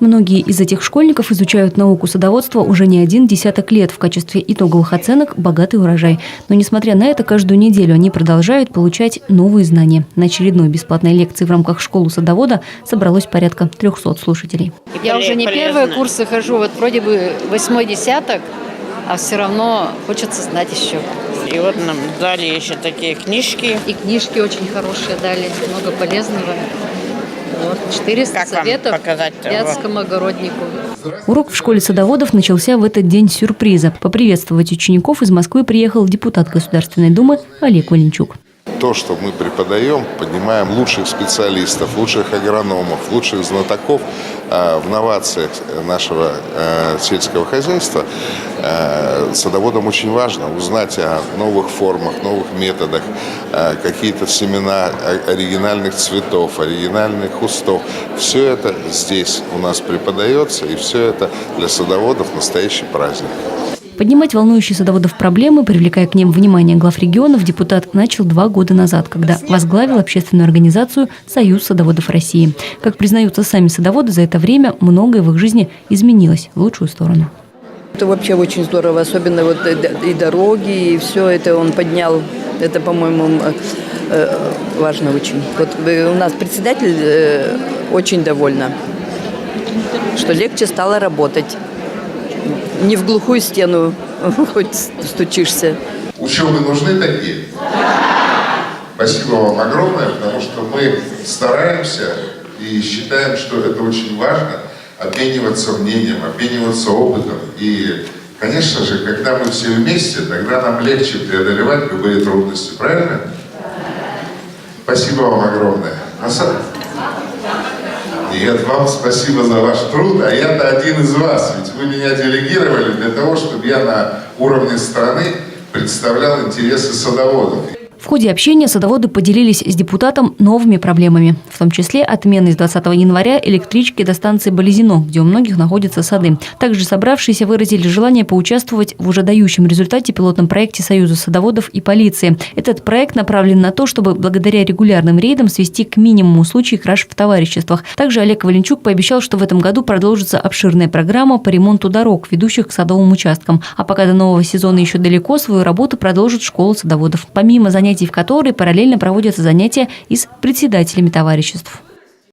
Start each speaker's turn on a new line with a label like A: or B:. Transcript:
A: Многие из этих школьников изучают науку садоводства уже не один десяток лет. В качестве итоговых оценок – богатый урожай. Но, несмотря на это, каждую неделю они продолжают получать новые знания. На очередной бесплатной лекции в рамках школы садовода собралось порядка 300 слушателей.
B: Я уже не первые курсы хожу, вот вроде бы восьмой десяток, а все равно хочется знать еще.
C: И вот нам дали еще такие книжки.
B: И книжки очень хорошие дали, много полезного. Вот, 400
C: Как вам
B: советов
C: показать-то?
B: вятскому огороднику.
A: Урок в школе садоводов начался в этот день с сюрприза. Поприветствовать учеников из Москвы приехал депутат Государственной Думы Олег Валенчук.
D: То, что мы преподаем, поднимаем лучших специалистов, лучших агрономов, лучших знатоков э, в новациях нашего э, сельского хозяйства. Э, Садоводам очень важно узнать о новых формах, новых методах, какие-то семена оригинальных цветов, оригинальных кустов. Все это здесь у нас преподается, и все это для садоводов настоящий праздник.
A: Поднимать волнующие садоводов проблемы, привлекая к ним внимание глав регионов, депутат начал два года назад, когда возглавил общественную организацию «Союз садоводов России». Как признаются сами садоводы, за это время многое в их жизни изменилось в лучшую сторону.
E: Это вообще очень здорово, особенно вот и дороги, и все это он поднял. Это, по-моему, э, э, важно очень. Вот э, у нас председатель очень довольна, что легче стало работать. Не в глухую стену хоть стучишься.
D: Ученые нужны такие? Спасибо вам огромное, потому что мы стараемся и считаем, что это очень важно, обмениваться мнением, обмениваться опытом. И, конечно же, когда мы все вместе, тогда нам легче преодолевать любые трудности, правильно? Спасибо вам огромное. Самом- Нет, вам спасибо за ваш труд, а я-то один из вас, ведь вы меня делегировали для того, чтобы я на уровне страны представлял интересы садоводов.
A: В ходе общения садоводы поделились с депутатом новыми проблемами, в том числе отменой с 20 января электрички до станции Болезино, где у многих находятся сады. Также собравшиеся выразили желание поучаствовать в уже дающем результате пилотном проекте Союза садоводов и полиции. Этот проект направлен на то, чтобы благодаря регулярным рейдам свести к минимуму случаи краж в товариществах. Также Олег Валенчук пообещал, что в этом году продолжится обширная программа по ремонту дорог, ведущих к садовым участкам. А пока до нового сезона еще далеко, свою работу продолжит школа садоводов. Помимо занятий в которой параллельно проводятся занятия и с председателями товариществ.